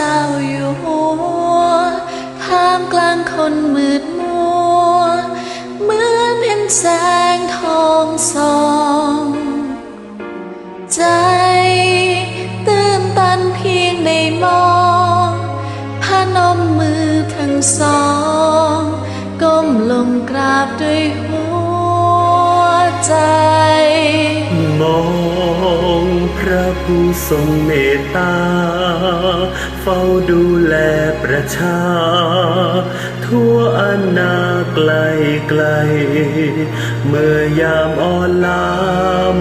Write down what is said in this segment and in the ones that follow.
จ้าอยู่หัวท่ามกลางคนมืดมัว เหมือนเป็นแสงทองสอง ใจตื่นตันเพียงในมองพนมมือทั้งสอง ก้มลงกราบด้วยหัวใจ ผู้ทรงเมตตา เฝ้าดูแลประชา ทั่วอาณาไกลไกล เมื่อยามอ่อนลา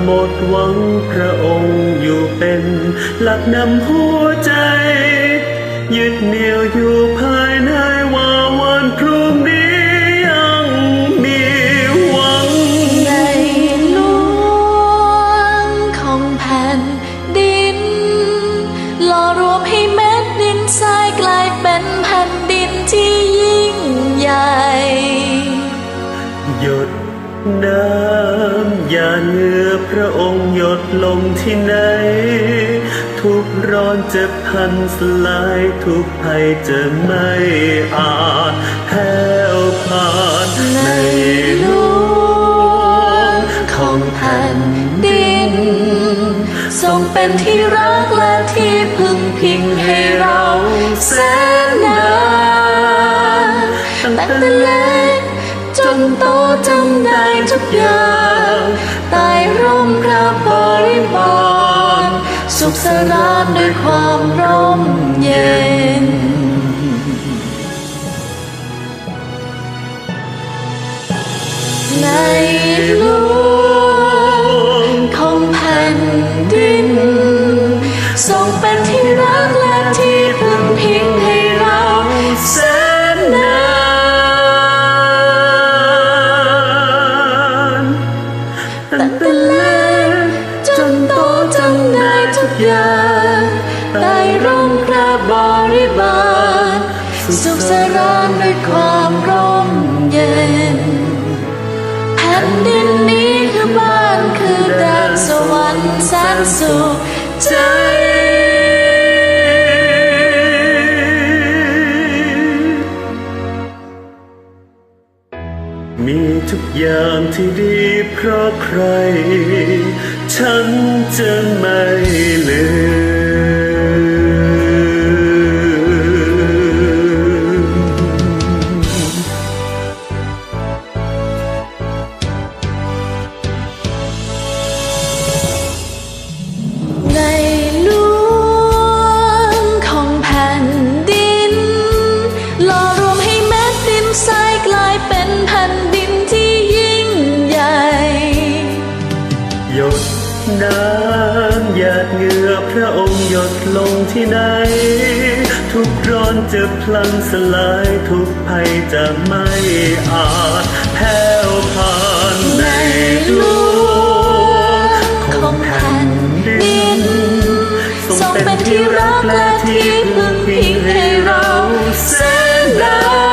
หมดหวังพระองค์อยู่เป็น หลักนำหัวใจ ยึดเหนี่ยวอยู่ หยดน้ำยาเหงื่อพระองค์หยดลงที่ไหน ทุกร้อนจะพันสลายทุกภัยจะไม่อาจแผ่วผ่านในหลวงของแผ่นดิน ทรงเป็นที่รักและที่พึ่งพิงให้เราแสน ทุกอย่างใต้ร่มพระบริบาลสุขสรานด้วยความร่มเย็นในห ร่มพระบริบาลสุขสรานด้วยความร่มเย็นแผ่นดินนี้คือบ้านคือแดนสวรรค์แสนสุขใจมีทุกอย่างที่ดีเพราะใคร ฉันจะไม่ น้ำหยาดเหงื่อพระองค์หยดลงที่ไหน ทุกร้อนจะพลันสลายทุกภัยจะไม่อาจแผ่วผ่านในหลวงของแผ่นดินทรงเป็นที่รักและที่พึ่งพิงให้เราแสนนา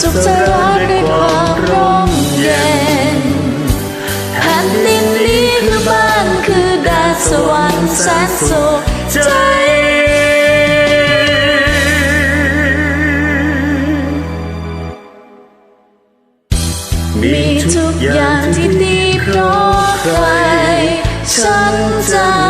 สุขสรานด้วยความร่มเย็นแผ่นดินนี้คือบ้านคือแดนสวรรค์แสนสุขใจมีทุกอย่างที่ดีเพราะใครฉันจะ